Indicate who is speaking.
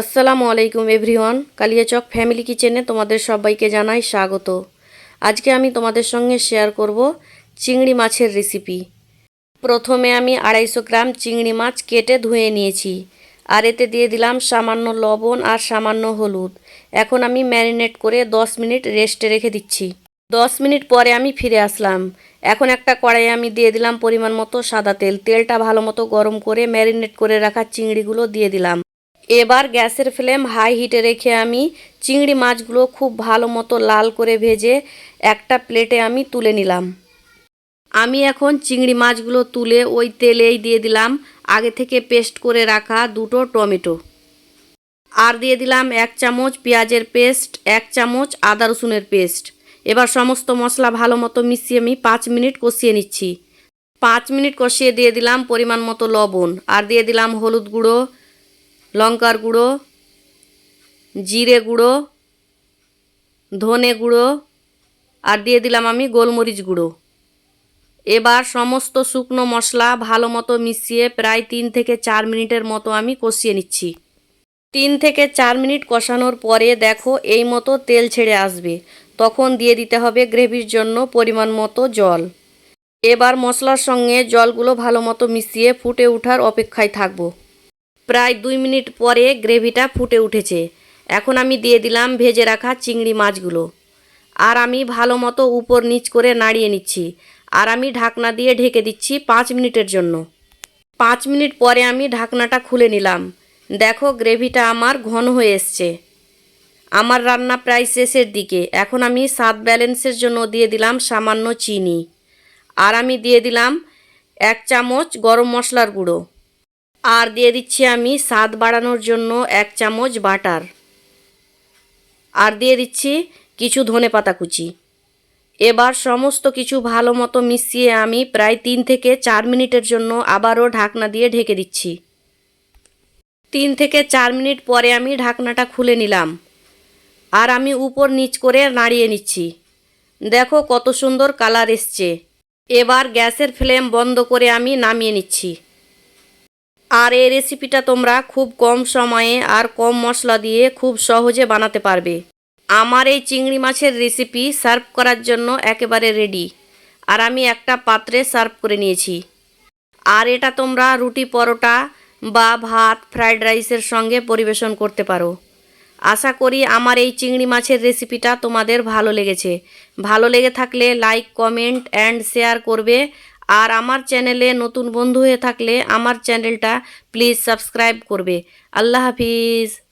Speaker 1: আসসালামু আলাইকুম everyone, Kaliachak family কিচেনে তোমাদের সবাইকে জানাই স্বাগত। আজকে আমি তোমাদের সঙ্গে শেয়ার করব চিংড়ি মাছের রেসিপি প্রথমে আমি আড়াইশো গ্রাম চিংড়ি মাছ কেটে ধুয়ে নিয়েছি। আর এতে দিয়ে দিলাম সামান্য লবণ আর সামান্য হলুদ। এখন আমি ম্যারিনেট করে 10 মিনিট রেস্টে রেখে দিচ্ছি। 10 মিনিট পরে আমি ফিরে আসলাম। এখন একটা কড়াইয়ে আমি দিয়ে দিলাম পরিমাণ মতো সাদা তেল। তেলটা ভালো মতো গরম করে ম্যারিনেট করে রাখা চিংড়িগুলো দিয়ে দিলাম। এবার গ্যাসের ফ্লেম হাই হিটে রেখে আমি চিংড়ি মাছগুলো খুব ভালো মতো লাল করে ভেজে একটা প্লেটে আমি তুলে নিলাম। আমি এখন চিংড়ি মাছগুলো তুলে ওই তেলেই দিয়ে দিলাম। আগে থেকে পেস্ট করে রাখা দুটো টমেটো। আর দিয়ে দিলাম এক চামচ পেঁয়াজের পেস্ট, এক চামচ আদা রসুনের পেস্ট। এবার সমস্ত মশলা ভালো মতো মিশিয়ে আমি পাঁচ মিনিট কষিয়ে নিচ্ছি। পাঁচ মিনিট কষিয়ে দিয়ে দিলাম পরিমাণ মতো লবণ। আর দিয়ে দিলাম হলুদ গুঁড়ো লঙ্কার গুঁড়ো, জিরে গুঁড়ো, ধনে গুঁড়ো, আর দিয়ে দিলাম আমি গোলমরিচ গুঁড়ো। এবার সমস্ত শুকনো মশলা ভালো মতো মিশিয়ে প্রায় তিন থেকে চার মিনিটের মতো আমি কষিয়ে নিচ্ছি। তিন থেকে চার মিনিট কষানোর পরে দেখো এই মতো তেল ছেড়ে আসবে। তখন দিয়ে দিতে হবে গ্রেভির জন্য পরিমাণ মতো জল। এবার মশলার সঙ্গে জলগুলো ভালো মতো মিশিয়ে ফুটে ওঠার অপেক্ষায় থাকব। প্রায় দুই মিনিট পরে গ্রেভিটা ফুটে উঠেছে। এখন আমি দিয়ে দিলাম ভেজে রাখা চিংড়ি মাছগুলো। আর আমি ভালো মতো উপর নিচ করে নাড়িয়ে নিচ্ছি। আর আমি ঢাকনা দিয়ে ঢেকে দিচ্ছি পাঁচ মিনিটের জন্য। পাঁচ মিনিট পরে আমি ঢাকনাটা খুলে নিলাম। দেখো গ্রেভিটা আমার ঘন হয়ে এসছে। আমার রান্না প্রায় শেষের দিকে। এখন আমি স্বাদ ব্যালেন্সের জন্য দিয়ে দিলাম সামান্য চিনি। আর আমি দিয়ে দিলাম এক চামচ গরম মশলার গুঁড়ো। আর দিয়ে দিচ্ছি আমি স্বাদ বাড়ানোর জন্য এক চামচ বাটার। আর দিয়ে দিচ্ছি কিছু ধনে পাতা কুচি। এবার সমস্ত কিছু ভালো মতো মিশিয়ে আমি প্রায় তিন থেকে চার মিনিটের জন্য আবারও ঢাকনা দিয়ে ঢেকে দিচ্ছি। তিন থেকে চার মিনিট পরে আমি ঢাকনাটা খুলে নিলাম। আর আমি উপর নিচ করে নাড়িয়ে নিচ্ছি। দেখো কত সুন্দর কালার এসছে। এবার গ্যাসের ফ্লেম বন্ধ করে আমি নামিয়ে নিচ্ছি। আর এই রেসিপিটা তোমরা খুব কম সময়ে আর কম মশলা দিয়ে খুব সহজে বানাতে পারবে। আমার এই চিংড়ি মাছের রেসিপি সার্ভ করার জন্য একেবারে রেডি আর আমি একটা পাত্রে সার্ভ করে নিয়েছি। আর এটা তোমরা রুটি পরোটা বা ভাত ফ্রাইড রাইসের সঙ্গে পরিবেশন করতে পারো। আশা করি আমার এই চিংড়ি মাছের রেসিপিটা তোমাদের ভালো লেগেছে। ভালো লেগে থাকলে লাইক কমেন্ট অ্যান্ড শেয়ার করবে। আর আমার চ্যানেলে নতুন বন্ধু হয়ে থাকলে আমার চ্যানেলটা প্লিজ সাবস্ক্রাইব করবে। আল্লাহ হাফিজ।